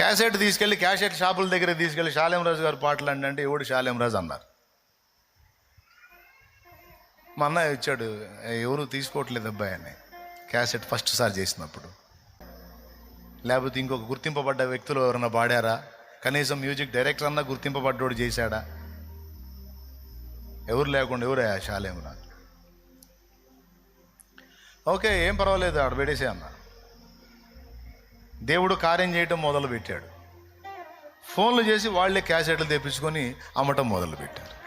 Cassette తీసుకెళ్ళి cassette షాపుల దగ్గర తీసుకెళ్ళి శాలేమరాజు గారు పాటలు అండి అంటే ఎవడు శాలేమరాజు అన్నారు. మా అన్నయ్య ఇచ్చాడు ఎవరు తీసుకోవట్లేదు అబ్బాయి అని. క్యాసెట్ ఫస్ట్ సార్ చేసినప్పుడు. లేకపోతే ఇంకొక గుర్తింపబడ్డ వ్యక్తులు ఎవరైనా పాడారా? కనీసం మ్యూజిక్ డైరెక్టర్ అన్నా గుర్తింపబడ్డోడు చేశాడా? ఎవరు లేకుండా ఎవరు శాలేమరాజు ఓకే ఏం పర్వాలేదు ఆడ పెట్టేసే అన్నారు దేవుడు కార్యం చేయటం మొదలుపెట్టాడు. ఫోన్లు చేసి వాళ్ళే క్యాసెట్లు తెప్పించుకొని అమ్మటం మొదలు పెట్టారు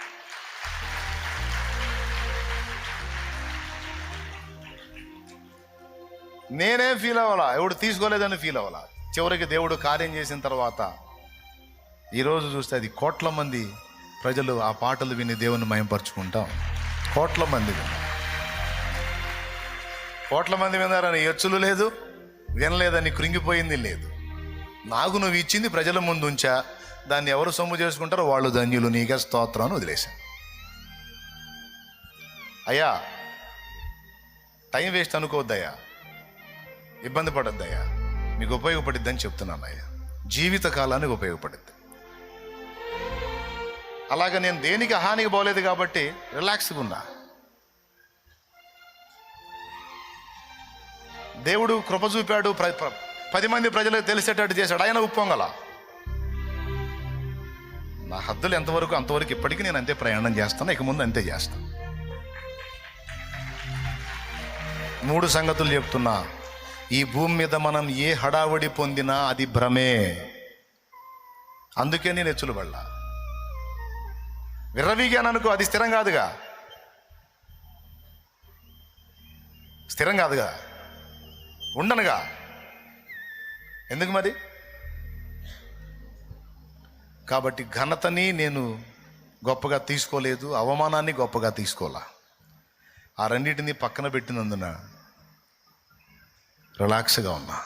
నేనేం ఫీల్ అవ్వాలా? ఎవడు తీసుకోలేదని ఫీల్ అవ్వాలా? చివరికి దేవుడు కార్యం చేసిన తర్వాత ఈరోజు చూస్తే అది కోట్ల మంది ప్రజలు ఆ పాటలు విని దేవుని మయంపరుచుకుంటాం కోట్ల మంది విన్నారు. కోట్ల మంది విన్నారని ఎచ్చులు లేదు. వినలేదని కృంగిపోయింది లేదు. నాకు నువ్వు ఇచ్చింది ప్రజల ముందు ఉంచా దాన్ని ఎవరు సొమ్ము చేసుకుంటారో వాళ్ళు ధన్యులు నీగా స్తోత్రం అని వదిలేశాను. అయ్యా టైం వేస్ట్ అనుకోవద్దయ్యా. ఇబ్బంది పడద్దయ్యా. మీకు ఉపయోగపడిద్దని చెప్తున్నాను అయ్యా. జీవితకాలానికి ఉపయోగపడుద్ది. అలాగ నేను దేనికి హానికి పోలేదు కాబట్టి రిలాక్స్గా ఉన్నా. దేవుడు కృప చూపాడు ప్ర- ప్ర- పది మంది ప్రజలకు తెలిసేటట్టు చేశాడు. ఆయన ఉప్పొంగల. నా హద్దులు ఎంతవరకు అంతవరకు ఇప్పటికీ నేను అంతే ప్రయాణం చేస్తాను. ఇక ముందు అంతే చేస్తాను. మూడు సంగతులు చెప్తున్నా. ఈ భూమి మీద మనం ఏ హడావుడి పొందినా అది భ్రమే. అందుకే నేను ఎచ్చులు పడ్డా విర్రవీగాననుకో అది స్థిరం కాదుగా. స్థిరం కాదుగా. ఉండనుగా. ఎందుకు మరి? కాబట్టి ఘనతని నేను గొప్పగా తీసుకోలేదు అవమానాన్ని గొప్పగా తీసుకోలా ఆ రెండింటిని పక్కన పెట్టినందున రిలాక్స్గా ఉన్నా.